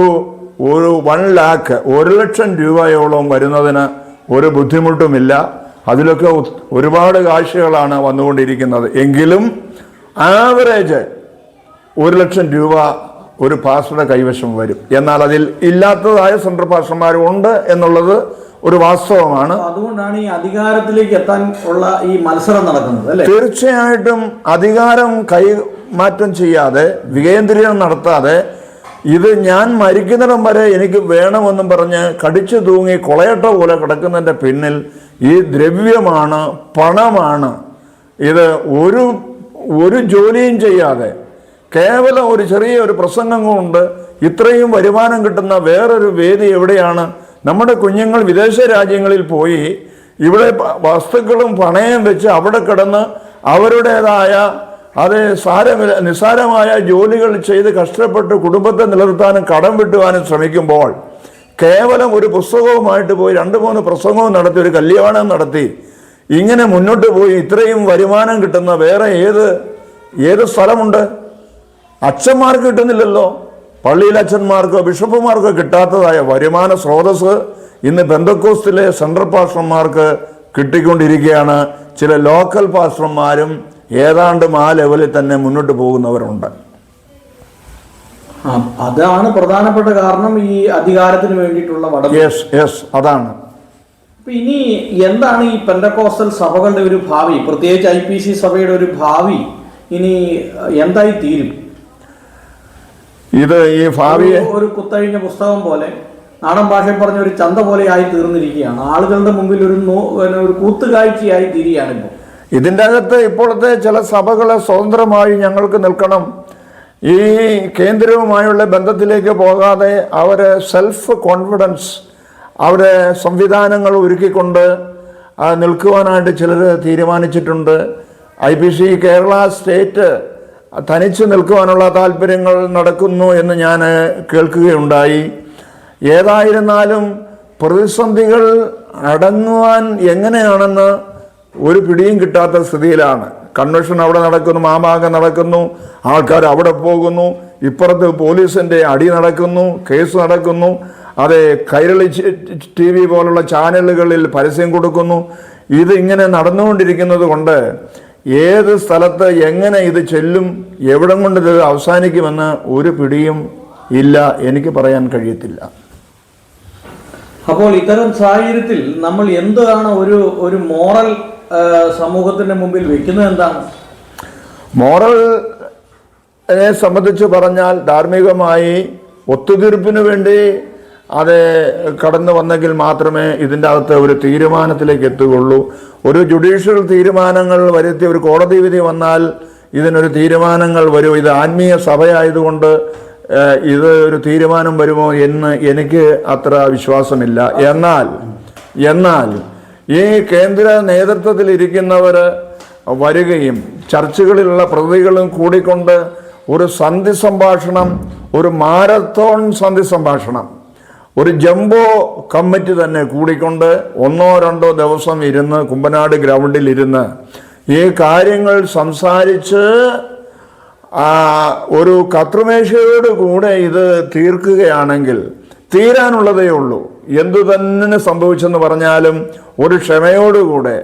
ഒരു വൺ ലാക്ക് ഒരു ലക്ഷം രൂപയോളം വരുന്നതിന് ഒരു ബുദ്ധിമുട്ടുമില്ല. അതിലൊക്കെ ഒരുപാട് കാഴ്ചകളാണ് വന്നുകൊണ്ടിരിക്കുന്നത്. എങ്കിലും ആവറേജ് ഒരു ലക്ഷം രൂപ ഒരു പാസ്റ്ററുടെ കൈവശം വരും. എന്നാൽ അതിൽ ഇല്ലാത്തതായ സെൻട്രൽ പാസ്റ്റർമാരും ഉണ്ട് എന്നുള്ളത് ഒരു വാസ്തവമാണ്. അതുകൊണ്ടാണ് ഈ അധികാരത്തിലേക്ക് എത്താൻ ഉള്ള ഈ മത്സരം നടക്കുന്നത് അല്ലേ? തീർച്ചയായിട്ടും അധികാരം കൈമാറ്റം ചെയ്യാതെ വികേന്ദ്രീകരണം നടത്താതെ ഇത് ഞാൻ മരിക്കുന്നിടം വരെ എനിക്ക് വേണമെന്നും പറഞ്ഞ് കടിച്ചു തൂങ്ങി കൊളയട്ട പോലെ കിടക്കുന്നതിന്റെ പിന്നിൽ ഈ ദ്രവ്യമാണ് പണമാണ്. ഇത് ഒരു ഒരു ജോലിയും ചെയ്യാതെ കേവലം ഒരു ചെറിയ ഒരു പ്രസംഗം കൊണ്ട് ഇത്രയും വരുമാനം കിട്ടുന്ന വേറൊരു വേദി എവിടെയാണ്? നമ്മുടെ കുഞ്ഞുങ്ങൾ വിദേശ രാജ്യങ്ങളിൽ പോയി ഇവിടെ വസ്തുക്കളും പണയം വെച്ച് അവിടെ കിടന്ന് അവരുടേതായ അത് സാരമില്ല നിസ്സാരമായ ജോലികൾ ചെയ്ത് കഷ്ടപ്പെട്ട് കുടുംബത്തെ നിലനിർത്താനും കടം വിട്ടുവാനും ശ്രമിക്കുമ്പോൾ കേവലം ഒരു പുസ്തകവുമായിട്ട് പോയി രണ്ട് മൂന്ന് പ്രസംഗവും നടത്തി ഒരു കല്യാണം നടത്തി. ഇങ്ങനെ മുന്നോട്ട് പോയി ഇത്രയും വരുമാനം കിട്ടുന്ന വേറെ ഏത് ഏത് സ്ഥലമുണ്ട്? അച്ഛന്മാർക്ക് കിട്ടുന്നില്ലല്ലോ. പള്ളിയിൽ അച്ഛന്മാർക്കോ ബിഷപ്പുമാർക്കോ കിട്ടാത്തതായ വരുമാന സ്രോതസ് ഇന്ന് ബന്ധക്കോസ്റ്റിലെ സെൻട്രൽ പാസ്റ്റർമാർക്ക് കിട്ടിക്കൊണ്ടിരിക്കുകയാണ്. ചില ലോക്കൽ പാസ്റ്റർമാരും ഏതാണ്ടും ആ ലെവലിൽ തന്നെ മുന്നോട്ട് പോകുന്നവരുണ്ട്. അതാണ് പ്രധാനപ്പെട്ട കാരണം ഈ അധികാരത്തിന് വേണ്ടിയിട്ടുള്ള യെസ് യെസ് അതാണ്. ഇനി എന്താണ് ഈ പെൻഡക്കോസ്റ്റൽ സഭകളുടെ ഒരു ഭാവി? പ്രത്യേകിച്ച് ഐ പി സി സഭയുടെ ഒരു ഭാവി ഇനി എന്തായി തീരും? ഇത് ഈ ഭാവിയെ ഒരു- കുത്തഴിഞ്ഞ പുസ്തകം പോലെ നാടൻ ഭാഷയിൽ പറഞ്ഞ ഒരു ചന്ത പോലെ ആയി തീർന്നിരിക്കുകയാണ്. ആളുകളുടെ മുമ്പിൽ ഒരു ഒരു കൂത്തുകാഴ്ചയായി തീരുകയാണ് ഇപ്പോൾ ഇതിന്റെ അകത്ത് ഇപ്പോഴത്തെ ചില സഭകളെ സ്വതന്ത്രമായി ഞങ്ങൾക്ക് നിൽക്കണം. ഈ കേന്ദ്രവുമായുള്ള ബന്ധത്തിലേക്ക് പോകാതെ അവർ സെൽഫ് കോൺഫിഡൻസ് അവരെ സംവിധാനങ്ങൾ ഒരുക്കിക്കൊണ്ട് നിൽക്കുവാനായിട്ട് ചിലർ തീരുമാനിച്ചിട്ടുണ്ട്. I P C Kerala state തനിച്ച് നിൽക്കുവാനുള്ള താല്പര്യങ്ങൾ നടക്കുന്നു എന്ന് ഞാൻ കേൾക്കുകയുണ്ടായി. ഏതായിരുന്നാലും പ്രതിസന്ധികൾ അടങ്ങുവാൻ എങ്ങനെയാണെന്ന് ഒരു പിടിയും കിട്ടാത്ത സ്ഥിതിയിലാണ്. കൺവെൻഷൻ അവിടെ നടക്കുന്നു മാമാകം നടക്കുന്നു ആൾക്കാർ അവിടെ പോകുന്നു ഇപ്പുറത്ത് പോലീസിന്റെ അടി നടക്കുന്നു കേസ് നടക്കുന്നു അതെ കൈരളി ടി വി പോലുള്ള ചാനലുകളിൽ പരസ്യം കൊടുക്കുന്നു. ഇതിങ്ങനെ നടന്നുകൊണ്ടിരിക്കുന്നത് കൊണ്ട് ഏത് സ്ഥലത്ത് എങ്ങനെ ഇത് ചെല്ലും എവിടം കൊണ്ട് ഇത് അവസാനിക്കുമെന്ന് ഒരു പിടിയും ഇല്ല എനിക്ക് പറയാൻ കഴിയത്തില്ല. അപ്പോൾ ഇത്തരം സാഹചര്യത്തിൽ നമ്മൾ എന്താണ് ഒരു ഒരു മോറൽ സമൂഹത്തിന്റെ മുമ്പിൽ വെക്കുന്നത് എന്താണ്? മോറൽ സംബന്ധിച്ച് പറഞ്ഞാൽ ധാർമ്മികമായി ഒത്തുതീർപ്പിനു വേണ്ടി അത് കടന്നു വന്നെങ്കിൽ മാത്രമേ ഇതിന്റെ അകത്ത് ഒരു തീരുമാനത്തിലേക്ക് എത്തുകയുള്ളൂ. ഒരു ജുഡീഷ്യൽ തീരുമാനങ്ങൾ വരുത്തി ഒരു കോടതി വിധി വന്നാൽ ഇതിനൊരു തീരുമാനങ്ങൾ വരും. ഇത് ആത്മീയ സഭയായതുകൊണ്ട് ഇത് ഒരു തീരുമാനം വരുമോ എന്ന് എനിക്ക് അത്ര വിശ്വാസമില്ല. എന്നാൽ എന്നാൽ ഈ കേന്ദ്ര നേതൃത്വത്തിൽ ഇരിക്കുന്നവർ വരികയും ചർച്ചകളിലുള്ള പ്രതികളും കൂടിക്കൊണ്ട് ഒരു സന്ധി സംഭാഷണം ഒരു മാരത്തോൺ സന്ധി സംഭാഷണം ഒരു ജംബോ കമ്മിറ്റി തന്നെ കൂടിക്കൊണ്ട് ഒന്നോ രണ്ടോ ദിവസം ഇരുന്ന് കുമ്പനാട് ഗ്രൗണ്ടിൽ ഇരുന്ന് ഈ കാര്യങ്ങൾ സംസാരിച്ച് ഒരു കത്രുമേശയോട് കൂടെ ഇത് തീർക്കുകയാണെങ്കിൽ തീരാനുള്ളതേ ഉള്ളൂ. എന്തു തന്നെ സംഭവിച്ചെന്ന് പറഞ്ഞാലും ഒരു ക്ഷമയോടുകൂടെ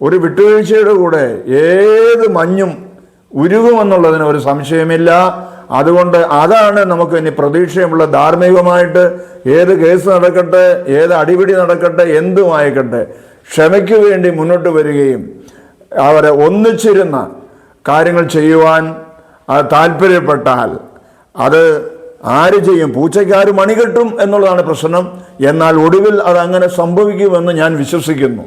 ഒരു വിട്ടുവീഴ്ചയുടെ കൂടെ ഏത് മഞ്ഞും ഉരുകുമെന്നുള്ളതിന് ഒരു സംശയമില്ല. അതുകൊണ്ട് അതാണ് നമുക്ക് ഇനി പ്രതീക്ഷയുമുള്ള ധാർമ്മികമായിട്ട് ഏത് കേസ് നടക്കട്ടെ ഏത് അടിപിടി നടക്കട്ടെ എന്തുമായിക്കട്ടെ ക്ഷമയ്ക്ക് വേണ്ടി മുന്നോട്ട് വരികയും അവരെ ഒന്നിച്ചിരുന്ന കാര്യങ്ങൾ ചെയ്യുവാൻ താല്പര്യപ്പെട്ടാൽ അത് ആര് ചെയ്യും? പൂച്ചയ്ക്കാര് മണി കെട്ടും എന്നുള്ളതാണ് പ്രശ്നം. എന്നാൽ ഒടുവിൽ അത് അങ്ങനെ സംഭവിക്കുമെന്ന് ഞാൻ വിശ്വസിക്കുന്നു.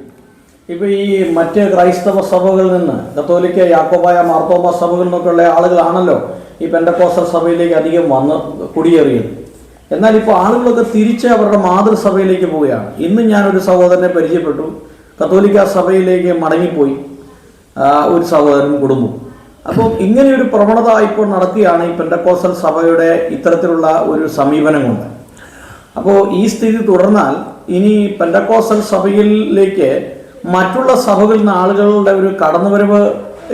ഇപ്പൊ ഈ മറ്റ് ക്രൈസ്തവ സഭകളിൽ നിന്ന് കത്തോലിക്ക യാക്കോബായ മാർത്തോമ സഭകളിൽ നിന്നൊക്കെയുള്ള ആളുകളാണല്ലോ ഈ പെൻഡക്കോസൽ സഭയിലേക്ക് അധികം വന്ന് കുടിയേറിയത് എന്നാൽ ഇപ്പോൾ ആളുകളൊക്കെ തിരിച്ച് അവരുടെ മാതൃസഭയിലേക്ക് പോവുകയാണ്. ഇന്ന് ഞാനൊരു സഹോദരനെ പരിചയപ്പെട്ടു. കത്തോലിക്ക സഭയിലേക്ക് മടങ്ങിപ്പോയി ഒരു സഹോദരൻ കുടുംബം. അപ്പോൾ ഇങ്ങനെ ഒരു പ്രവണത ഇപ്പോൾ നടക്കുകയാണ് ഈ പെൻഡക്കോസൽ സഭയുടെ ഇത്തരത്തിലുള്ള ഒരു സമീപനം കൊണ്ട്. അപ്പോൾ ഈ സ്ഥിതി തുടർന്നാൽ ഇനി പെൻഡക്കോസൽ സഭയിലേക്ക് മറ്റുള്ള സഭകളിൽ നിന്ന് ആളുകളുടെ ഒരു കടന്നുവരവ്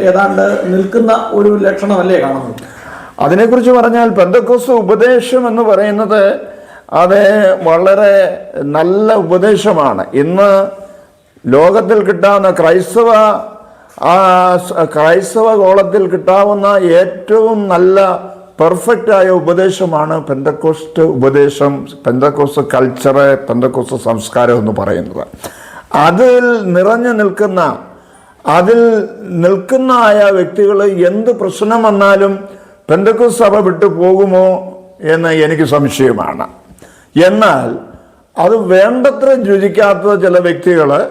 ഏതാണ്ട് നിൽക്കുന്ന ഒരു ലക്ഷണമല്ലേ കാണുന്നത്? അതിനെക്കുറിച്ച് പറഞ്ഞാൽ പെന്തക്കോസ് ഉപദേശം എന്ന് പറയുന്നത് അത് വളരെ നല്ല ഉപദേശമാണ്. ഇന്ന് ലോകത്തിൽ കിട്ടാവുന്ന ക്രൈസ്തവ ആ, ക്രൈസ്തവ ഗോളത്തിൽ കിട്ടാവുന്ന ഏറ്റവും നല്ല പെർഫെക്റ്റ് ആയ ഉപദേശമാണ് പെന്തക്കോസ്റ്റ് ഉപദേശം പെന്തക്കോസ് കൾച്ചറ് പെന്തക്കോസ് സംസ്കാരം എന്ന് പറയുന്നത്. അതിൽ നിറഞ്ഞു നിൽക്കുന്ന അതിൽ നിൽക്കുന്ന ആയ വ്യക്തികൾ എന്ത് പ്രശ്നം വന്നാലും പെന്തക്കോസ് സഭ വിട്ടു പോകുമോ എന്ന് എനിക്ക് സംശയമാണ്. എന്നാൽ അത് വേണ്ടത്ര രുചിക്കാത്ത ചില വ്യക്തികൾ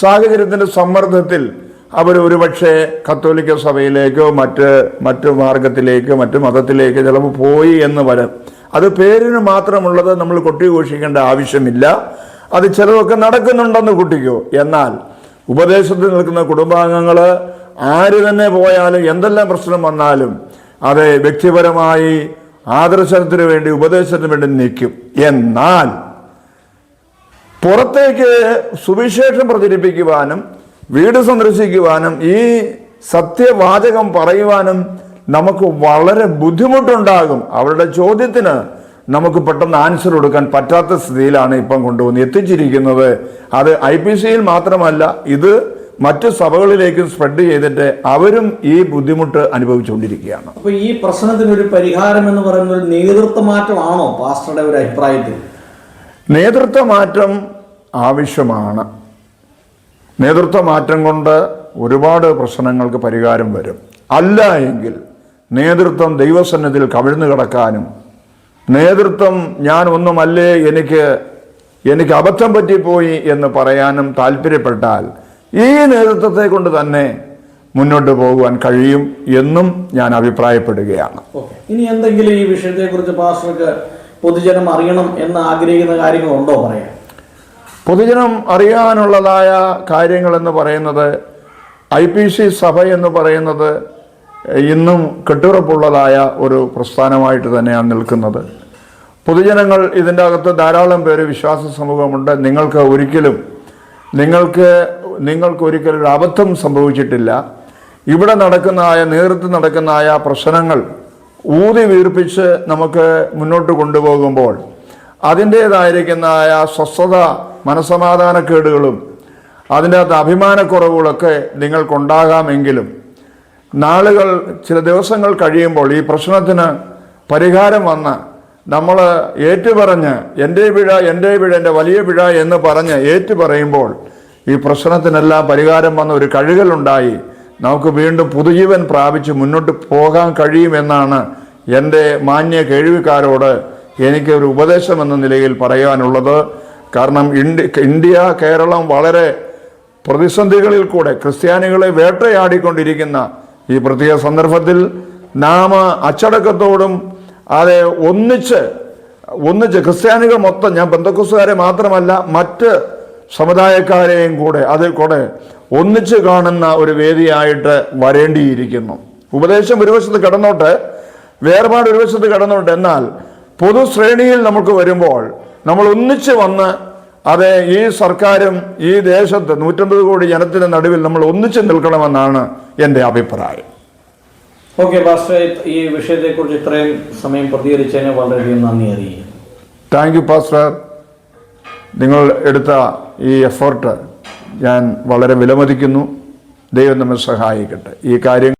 സാഹചര്യത്തിന്റെ സമ്മർദ്ദത്തിൽ അവർ ഒരുപക്ഷെ കത്തോലിക്ക സഭയിലേക്കോ മറ്റ് മറ്റ് മാർഗത്തിലേക്കോ മറ്റ് മതത്തിലേക്കോ ചിലപ്പോൾ പോയി എന്ന് വരും. അത് പേരിന് മാത്രമുള്ളത് നമ്മൾ കൊട്ടിഘോഷിക്കേണ്ട ആവശ്യമില്ല. അത് ചിലതൊക്കെ നടക്കുന്നുണ്ടെന്ന് കുട്ടിക്കോ. എന്നാൽ ഉപദേശത്തിൽ നിൽക്കുന്ന കുടുംബാംഗങ്ങൾ ആര് തന്നെ പോയാലും എന്തെല്ലാം പ്രശ്നം വന്നാലും അത് വ്യക്തിപരമായി ആദർശനത്തിന് വേണ്ടി ഉപദേശത്തിന് വേണ്ടി നിൽക്കും. എന്നാൽ പുറത്തേക്ക് സുവിശേഷം പ്രചരിപ്പിക്കുവാനും വീട് സന്ദർശിക്കുവാനും ഈ സത്യവാചകം പറയുവാനും നമുക്ക് വളരെ ബുദ്ധിമുട്ടുണ്ടാകും. അവരുടെ ചോദ്യത്തിന് നമുക്ക് പെട്ടെന്ന് ആൻസർ കൊടുക്കാൻ പറ്റാത്ത സ്ഥിതിയിലാണ് ഇപ്പം കൊണ്ടുവന്ന് എത്തിച്ചിരിക്കുന്നത്. അത് ഐ പി സിയിൽ മാത്രമല്ല ഇത് മറ്റ് സഭകളിലേക്കും സ്പ്രെഡ് ചെയ്തിട്ട് അവരും ഈ ബുദ്ധിമുട്ട് അനുഭവിച്ചുകൊണ്ടിരിക്കുകയാണ്. അപ്പോൾ ഈ പ്രശ്നത്തിന് ഒരു പരിഹാരം എന്ന് പറയുന്നത് ഒരു നേതൃത്വ മാറ്റമാണോ പാസ്റ്ററുടെ ഒരു അഭിപ്രായത്തിൽ? നേതൃത്വ മാറ്റം ആവശ്യമാണ്. നേതൃത്വ മാറ്റം കൊണ്ട് ഒരുപാട് പ്രശ്നങ്ങൾക്ക് പരിഹാരം വരും. അല്ല എങ്കിൽ നേതൃത്വം ദൈവസന്നിധിയിൽ കവിഴ്ന്നു കിടക്കാനും നേതൃത്വം ഞാൻ ഒന്നുമല്ലേ എനിക്ക് എനിക്ക് അബദ്ധം പറ്റിപ്പോയി എന്ന് പറയാനും താല്പര്യപ്പെട്ടാൽ ഈ നേതൃത്വത്തെ കൊണ്ട് തന്നെ മുന്നോട്ട് പോകുവാൻ കഴിയും എന്നും ഞാൻ അഭിപ്രായപ്പെടുകയാണ്. ഇനി എന്തെങ്കിലും ഈ വിഷയത്തെക്കുറിച്ച് പാസ്റ്റർക്ക് പൊതുജനം അറിയണം എന്ന് ആഗ്രഹിക്കുന്ന കാര്യങ്ങളുണ്ടോ പറയാം പൊതുജനം അറിയാനുള്ളതായ കാര്യങ്ങളെന്ന് പറയുന്നത് ഐ പി സി സഭ എന്ന് പറയുന്നത് ഇന്നും കെട്ടുറപ്പുള്ളതായ ഒരു പ്രസ്ഥാനമായിട്ട് തന്നെയാണ് നിൽക്കുന്നത്. പൊതുജനങ്ങൾ ഇതിന്റെ അകത്ത് ധാരാളം പേര് വിശ്വാസ സമൂഹമുണ്ട്. നിങ്ങൾക്ക് ഒരിക്കലും നിങ്ങൾക്ക് നിങ്ങൾക്ക് ഒരിക്കലും ഒരു അബദ്ധം സംഭവിച്ചിട്ടില്ല. ഇവിടെ നടക്കുന്നതായ നേതൃത്വം നടക്കുന്നതായ പ്രശ്നങ്ങൾ ഊതി വീർപ്പിച്ച് നമുക്ക് മുന്നോട്ട് കൊണ്ടുപോകുമ്പോൾ അതിന്റേതായിരിക്കുന്നതായ സ്വസ്ഥത മനസമാധാനക്കേടുകളും അതിന്റെ അകത്ത് അഭിമാനക്കുറവുകളൊക്കെ നിങ്ങൾക്കുണ്ടാകാമെങ്കിലും നാളുകൾ ചില ദിവസങ്ങൾ കഴിയുമ്പോൾ ഈ പ്രശ്നത്തിന് പരിഹാരം വന്ന് നമ്മൾ ഏറ്റുപറഞ്ഞ് എന്റെ പിഴ എന്റെ പിഴ എന്റെ വലിയ പിഴ എന്ന് പറഞ്ഞ് ഏറ്റു പറയുമ്പോൾ ഈ പ്രശ്നത്തിനെല്ലാം പരിഹാരം വന്ന ഒരു കഴുകലുണ്ടായി. നമുക്ക് വീണ്ടും പുതുജീവൻ പ്രാപിച്ച് മുന്നോട്ട് പോകാൻ കഴിയുമെന്നാണ് എന്റെ മാന്യ കേൾവിക്കാരോട് എനിക്ക് ഒരു ഉപദേശം എന്ന നിലയിൽ പറയാനുള്ളത്. കാരണം ഇന്ത്യ കേരളം വളരെ പ്രതിസന്ധികളിൽ കൂടെ ക്രിസ്ത്യാനികളെ വേട്ടയാടിക്കൊണ്ടിരിക്കുന്ന ഈ പ്രത്യേക സന്ദർഭത്തിൽ നാം അച്ചടക്കത്തോടും അതെ ഒന്നിച്ച് ഒന്നിച്ച് ക്രിസ്ത്യാനികൾ മൊത്തം ഞാൻ ബന്ധക്കുസുകാരെ മാത്രമല്ല മറ്റ് സമുദായക്കാരെയും കൂടെ അതിൽ കൂടെ ഒന്നിച്ച് കാണുന്ന ഒരു വേദിയായിട്ട് വരേണ്ടിയിരിക്കുന്നു. ഉപദേശം ഒരു വശത്ത് കിടന്നോട്ട് വേർപാട് ഒരു വശത്ത് കിടന്നോട്ട്. എന്നാൽ പൊതുശ്രേണിയിൽ നമുക്ക് വരുമ്പോൾ നമ്മൾ ഒന്നിച്ച് വന്ന് അത് ഈ സർക്കാരും ഈ ദേശത്ത് നൂറ്റമ്പത് കോടി ജനത്തിന് നടുവിൽ നമ്മൾ ഒന്നിച്ച് നിൽക്കണമെന്നാണ് എന്റെ അഭിപ്രായം. ഓക്കെ പാസ്റ്റർ ഈ വിഷയത്തെക്കുറിച്ച് ഇത്രയും സമയം പ്രതികരിച്ചതിന് വളരെയധികം നന്ദി അറിയിക്കുന്നു. താങ്ക് യു പാസ്റ്റർ നിങ്ങൾ എടുത്ത ഈ എഫേർട്ട് ഞാൻ വളരെ വിലമതിക്കുന്നു. ദൈവം നമ്മെ സഹായിക്കട്ടെ. ഈ കാര്യം